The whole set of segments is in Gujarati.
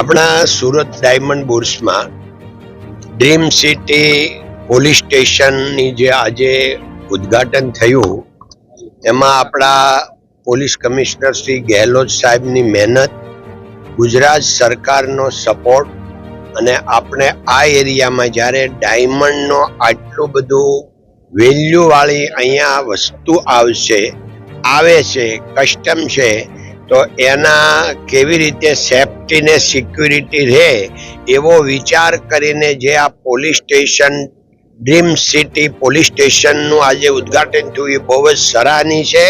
આપણા સુરત ડાયમંડ બુર્સમાં ડ્રીમ સિટી પોલીસ સ્ટેશનની જે આજે ઉદ્ઘાટન થયું, એમાં આપણા પોલીસ કમિશનર શ્રી ગેહલોત સાહેબની મહેનત, ગુજરાત સરકારનો સપોર્ટ અને આપણે આ એરિયામાં જ્યારે ડાયમંડનો આટલું બધું વેલ્યુ વાળી અહીંયા વસ્તુ આવશે, આવે છે, કસ્ટમ છે તો એના કેવી રીતે સેફટી ને સિક્યુરિટી રહે એવો વિચાર કરીને જે આ police station dream city police સ્ટેશનનું આજે ઉદ્ઘાટન થયું, એ બહુ જ સરાહનીય છે.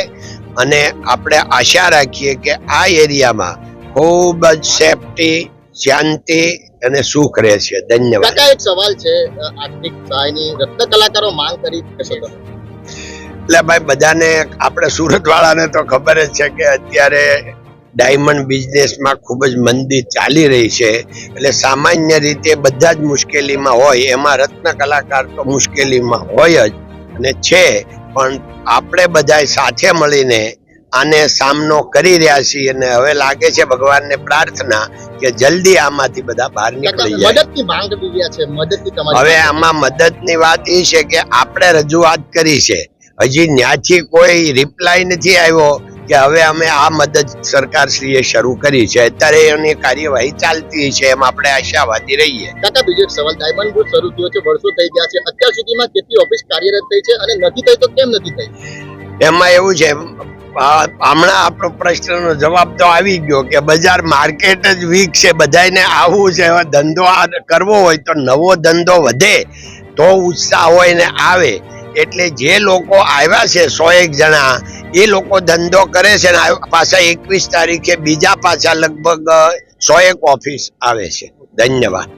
અને આપણે આશા રાખીએ કે આ એરિયામાં ખૂબ જ સેફટી શાંતિ અને સુખ રહેશે. ધન્યવાદ. એક સવાલ છે. આર્થિક સહાયની રત્ન કલાકારો માંગ કરી તમે એટલે ભાઈ બધાને આપણે સુરત વાળાને તો ખબર જ છે કે અત્યારે ડાયમંડ બિઝનેસમાં ખૂબ જ મંદી ચાલી રહી છે. એટલે સામાન્ય રીતે બધા જ મુશ્કેલીમાં હોય એમાં રત્ન કલાકાર તો મુશ્કેલીમાં હોય જ અને છે. પણ આપણે બધા સાથે મળીને આને સામનો કરી રહ્યા છીએ અને હવે લાગે છે ભગવાનને પ્રાર્થના કે જલ્દી આમાંથી બધા બહાર નીકળી જાય. હવે આમાં મદદની વાત એ છે કે આપણે રજૂઆત કરી છે. હજી ન્યાથી કોઈ રિપ્લાય નથી આવ્યો કે હવે અમે આ મદદ સરકારશ્રીએ શરૂ કરી છે. અત્યારે એની કાર્યવાહી ચાલતી છે એમ આપણે આશાવાદી રહીએ. કાકા બીજો એક સવાલ. ડાયમંડ બુશ શરૂ થયો છે વર્ષો થઈ ગયા છે. અત્યાર સુધીમાં કેટલી ઓફિસ કાર્યરત થઈ છે અને નથી થઈ તો કેમ નથી થઈ? એમાં એવું છે હમણાં આપણો પ્રશ્નનો જવાબ તો આવી ગયો કે બજાર માર્કેટ જ વીક છે બધાને આવું છે ધંધો કરવો હોય તો નવો ધંધો વધે તો ઉત્સાહ હોય ને આવે. એટલે જે લોકો આવ્યા છે, સો એક જણા, એ લોકો ધંધો કરે છે ને પાછા એકવીસ તારીખે બીજા પાછા લગભગ સો એક ઓફિસ આવે છે. ધન્યવાદ.